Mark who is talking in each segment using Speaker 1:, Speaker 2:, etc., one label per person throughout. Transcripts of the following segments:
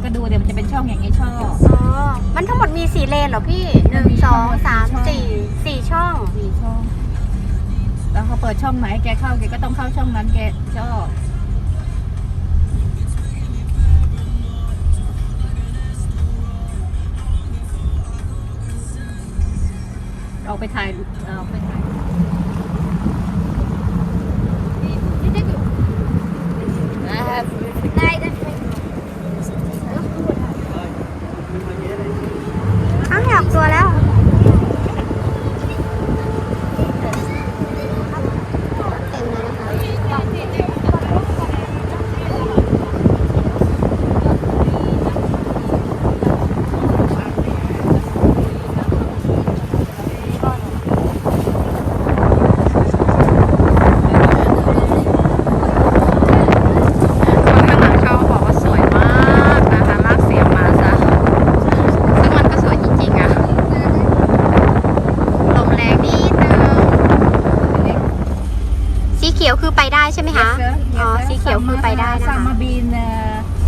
Speaker 1: กก็ดูเดี๋ยวมันจะเป็นช่องอย่างนี้ช่อ
Speaker 2: อ๋อ มันทั้งหมดมีสี่เลนเหรอพี่หนึ่งสองสามสี่สี่ช่อง
Speaker 1: สี่ช่อง แล้วเขาเปิดช่องไหนแกเข้าแกก็ต้องเข้าช่องนั้นแกช่อเอาไปถ่ายเอาไปถ่าย
Speaker 2: อ้าวอยากตัวแล้ว เต็มเลยนะคะ
Speaker 3: ข้างหลังเขาบอกว่าสวยมากนะคะลากเสียงมาซะซึ่งมันก็สวยจริงๆอะลมแรงนิดนึง
Speaker 2: สีเขียวคือไปได้ใช่ไหมคะ อ๋อ สีเขียวคือไปได้นะ
Speaker 1: ซา
Speaker 2: คะ
Speaker 1: มาบีน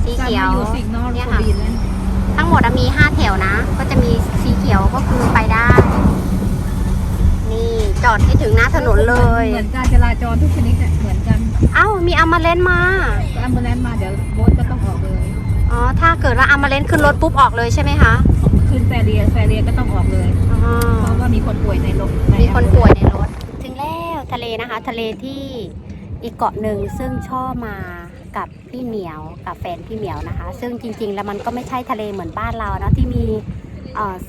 Speaker 2: สีเขียว
Speaker 1: อยู่สิกนอร์
Speaker 2: เนี่ย
Speaker 1: โค
Speaker 2: ค่ะ
Speaker 1: บีนนะ
Speaker 2: ทั้งหมดอะมี5แถวนะ ก็จะมีสีเขียวก็คือไปได้ นี่จอดให้ถึงหน้าถนนเลย
Speaker 1: เหมือนการจราจรทุกชนิดอะเหมือนกัน
Speaker 2: เอ้า มีอามาเลนมา
Speaker 1: อัมเบลนมาเดี๋ยวโบ๊ทก็ต้องออกเลย
Speaker 2: อ๋อ ถ้าเกิดว่าอามาเลนขึ้นรถปุ๊บออกเลยใช่ไหมคะ
Speaker 1: ขึ้นแฟเรียแฟเรียก็ต้องออกเลย
Speaker 2: อ๋อ
Speaker 1: เพราะว่ามีคนป่วยในรถ
Speaker 2: มีคนป่วยในรถถึงแล้ว ทะเลนะคะ ทะเลที่อีกเกาะหนึ่งซึ่งชอบมากับพี่เหมียวกับแฟนพี่เหมียวนะคะ ซึ่งจริง ๆ แล้วมันก็ไม่ใช่ทะเลเหมือนบ้านเรานะที่มี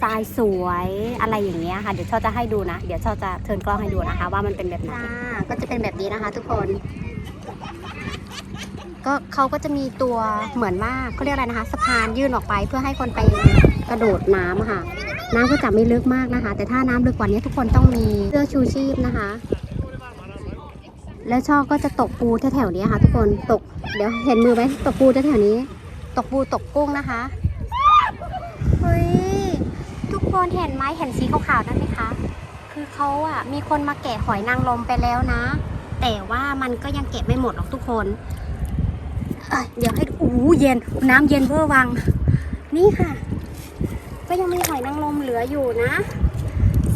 Speaker 2: ทรายสวยอะไรอย่างเงี้ยค่ะ เดี๋ยวชอจะให้ดูนะ เดี๋ยวชอจะเทิร์นกล้องให้ดูนะคะ ว่ามันเป็นแบบไหนก็จะเป็นแบบนี้นะคะ ทุกคน ก็เขาก็จะมีตัวเหมือนว่าเขาเรียกอะไรนะคะสะพานยื่นออกไปเพื่อให้คนไปกระโดดน้ำค่ะ น้ำก็จะไม่ลึกมากนะคะ แต่ถ้าน้ำลึกกว่านี้ทุกคนต้องมีเสื้อชูชีพนะคะ แล้วช่อก็จะตกปูแถวๆนี้ค่ะ ทุกคนตก เดี๋ยวเห็นมือไหมตกปูแถวๆนี้ ตกปูตกกุ้งนะคะเฮ้ยทุกคนเห็นไหมเห็นสีขาวๆนั่นไหมคะ คือเขาอะมีคนมาแกะหอยนางรมไปแล้วนะ แต่ว่ามันก็ยังแกะไม่หมดหรอกทุกคนเเดี๋ยวให้อู้เย็นน้ำเย็นเวอร์วัง นี่ค่ะ ก็ยังมีหอยนางรมเหลืออยู่นะ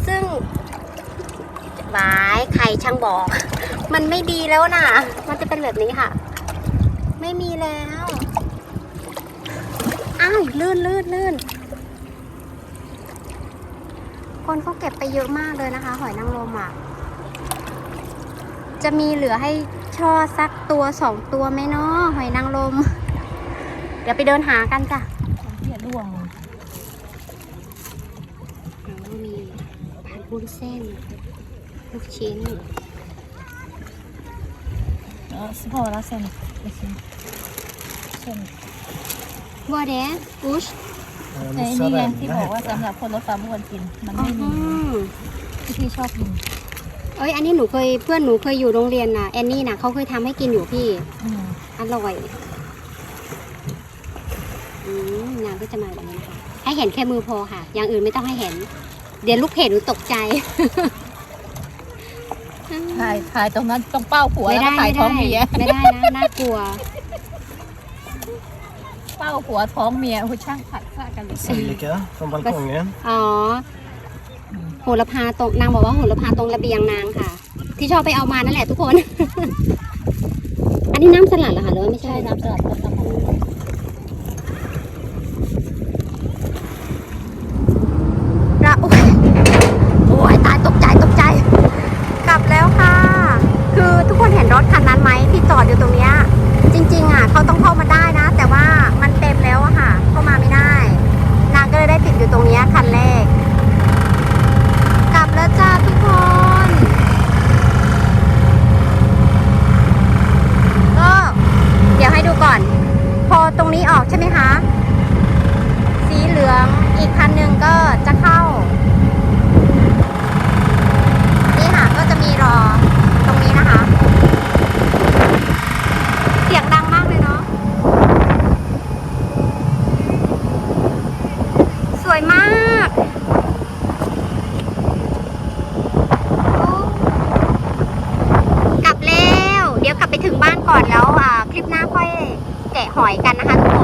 Speaker 2: ซึ่งหวายใครช่างบอก มันไม่ดีแล้วนะมันจะเป็นแบบนี้ค่ะ ไม่มีแล้ว อ้าวลื่นลื่นลื่นคนเขาเก็บไปเยอะมากเลยนะคะ หอยนางรมอะ จะมีเหลือให้ช่อสักตัวสองตัวไหมเนาะหอยนางรม เดี๋ยวไปเดินหากันจ้ะ
Speaker 1: เที่ยร่วง
Speaker 2: แล้วก็มีผัดวุ้นเส้น ลูกชิ้น
Speaker 1: เออพอแล้วเส้นเส้น
Speaker 2: บัวแดงกุช
Speaker 4: Ja,
Speaker 1: ในนี่ไง
Speaker 4: mozzarella
Speaker 1: ที่บอกว่า
Speaker 4: heter
Speaker 1: สำหรับคนลดความอ้วนกิน มันไม่มีที่พี่ชอบกิน
Speaker 2: เอ้ยอันนี้หนูเคยเพื่อนหนูเคยอยู่โรงเรียนน่ะแอนนี่น่ะเขาเคยทำให้กินอยู่พี่
Speaker 1: อืม
Speaker 2: อร่อยอืมนางก็จะมาแบบนี้นะคะให้เห็นแค่มือพอค่ะ อย่างอื่นไม่ต้องให้เห็น เดี๋ยวลูกเพจหนูตกใจ
Speaker 1: ถ่ายถ่ายตรงนั้นต้องเป้าหัว
Speaker 2: ไม่
Speaker 1: แล้ว
Speaker 2: ได้
Speaker 1: ก็ถ่าย
Speaker 2: ไม่
Speaker 1: ท้อง
Speaker 2: ได้
Speaker 1: เมีย
Speaker 2: ไม่ได้นะน่ากลัว
Speaker 1: เป้าหัวท้องเมียโอ้ยช่างผัดฆ่ากันเลย
Speaker 4: Sallika från balkongen.
Speaker 2: อ๋อโหระพาตรงนางบอกว่าโหระพาตรงระเบียงนางค่ะ ที่ชอบไปเอามานั่นแหละทุกคน อันนี้น้ำสลัดเหรอคะหรือว่าไม่ใช่
Speaker 1: ใช่น้ำสลัดก็ทำมา
Speaker 2: หอยกันนะคะทุก